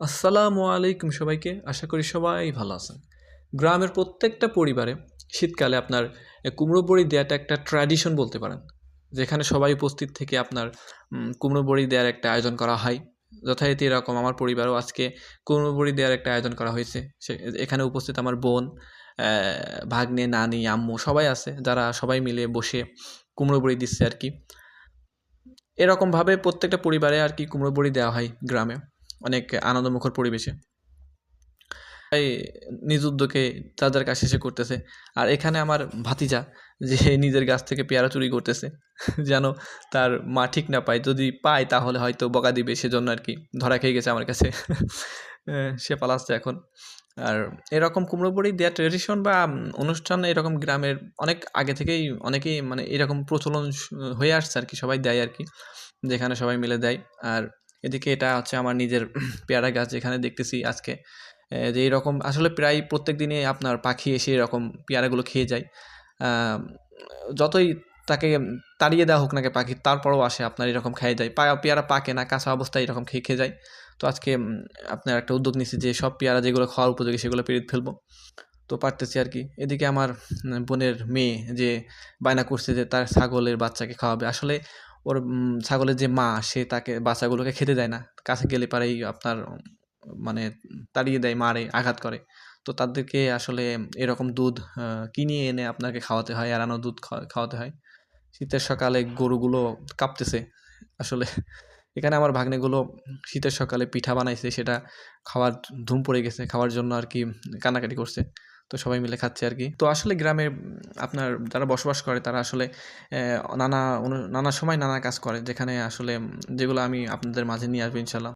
আসসালামু আলাইকুম সবাইকে। আশা করি সবাই ভালো আছেন। গ্রামের প্রত্যেকটা পরিবারে শীতকালে আপনার কুমড়ো বড়ি দেওয়াটা একটা ট্র্যাডিশন বলতে পারেন। যেখানে সবাই উপস্থিত থেকে আপনার কুমড়ো বড়ি দেওয়ার একটা আয়োজন করা হয়। যথারীতি এরকম আমার পরিবারও আজকে কুমড়ো বড়ি দেওয়ার একটা আয়োজন করা হয়েছে। এখানে উপস্থিত আমার বোন ভাগ্নে, নানি, আম্মু সবাই আছে। যারা সবাই মিলে বসে কুমড়ো বড়ি দিচ্ছে আর কি। এরকমভাবে প্রত্যেকটা পরিবারে আর কি কুমড়ো বড়ি দেওয়া হয় গ্রামে। অনেক আনন্দমুখর পরিবেশে। তাই নিজ উদ্যোগে তাদের কাছে এসে করতেছে। আর এখানে আমার ভাতিজা, যে নিজের গাছ থেকে পেয়ারা চুরি করতেছে, যেন তার মা ঠিক না পায়। যদি পায়, তাহলে হয়তো বকা দিবে, সেজন্য আর কি ধরা খেয়ে গেছে আমার কাছে। সে পালাচ্ছে এখন। আর এরকম কুমড়ো বড়ি দেওয়ার ট্রেডিশন বা অনুষ্ঠান এরকম গ্রামের অনেক আগে থেকেই, অনেকেই মানে এরকম প্রচলন হয়ে আসছে আর কি, সবাই দেয় আর কি, যেখানে সবাই মিলে দেয়। আর এদিকে এটা হচ্ছে আমার নিজের পেয়ারা গাছ যেখানে দেখতেছি আজকে। যে এরকম আসলে প্রায় প্রত্যেক দিনই আপনার পাখি এসে এরকম পেয়ারাগুলো খেয়ে যায়। যতই তাকে তাড়িয়ে দেওয়া হোক নাকি পাখি, তারপরেও আসে আপনার এরকম খেয়ে যায়। পা, পেয়ারা পাকে না, কাঁচা অবস্থায় এরকম খেয়ে খেয়ে যায়। তো আজকে আপনার একটা উদ্যোগ নিচ্ছি যে সব পেয়ারা যেগুলো খাওয়ার উপযোগী সেগুলো পেরে ফেলব। তো পারতেছি আর কি। এদিকে আমার বোনের মেয়ে যে বায়না করছে যে তার ছাগলের বাচ্চাকে খাওয়াবে। আসলে ওর ছাগলের যে মা, সে তাকে, বাচ্চাগুলোকে খেতে দেয় না। কাছে গেলে পারেই আপনার মানে তাড়িয়ে দেয়, মারে, আঘাত করে। তো তাদেরকে আসলে এরকম দুধ কিনিয়ে এনে আপনাকে খাওয়াতে হয় আরানো দুধ খাওয়াতে হয়। শীতের সকালে গরুগুলো কাঁপতেছে। আসলে এখানে আমার ভাগ্নেগুলো শীতের সকালে পিঠা বানাইছে, সেটা খাওয়ার ধুম পড়ে গেছে। খাওয়ার জন্য আর কি কান্নাকাটি করছে। তো সবাই মিলে খাচ্ছে আর কি। তো আসলে গ্রামে আপনার যারা বসবাস করে তারা আসলে নানা নানা সময় নানা কাজ করে। যেখানে আসলে যেগুলো আমি আপনাদের মাঝে নিয়ে আসব ইনশাল্লাহ।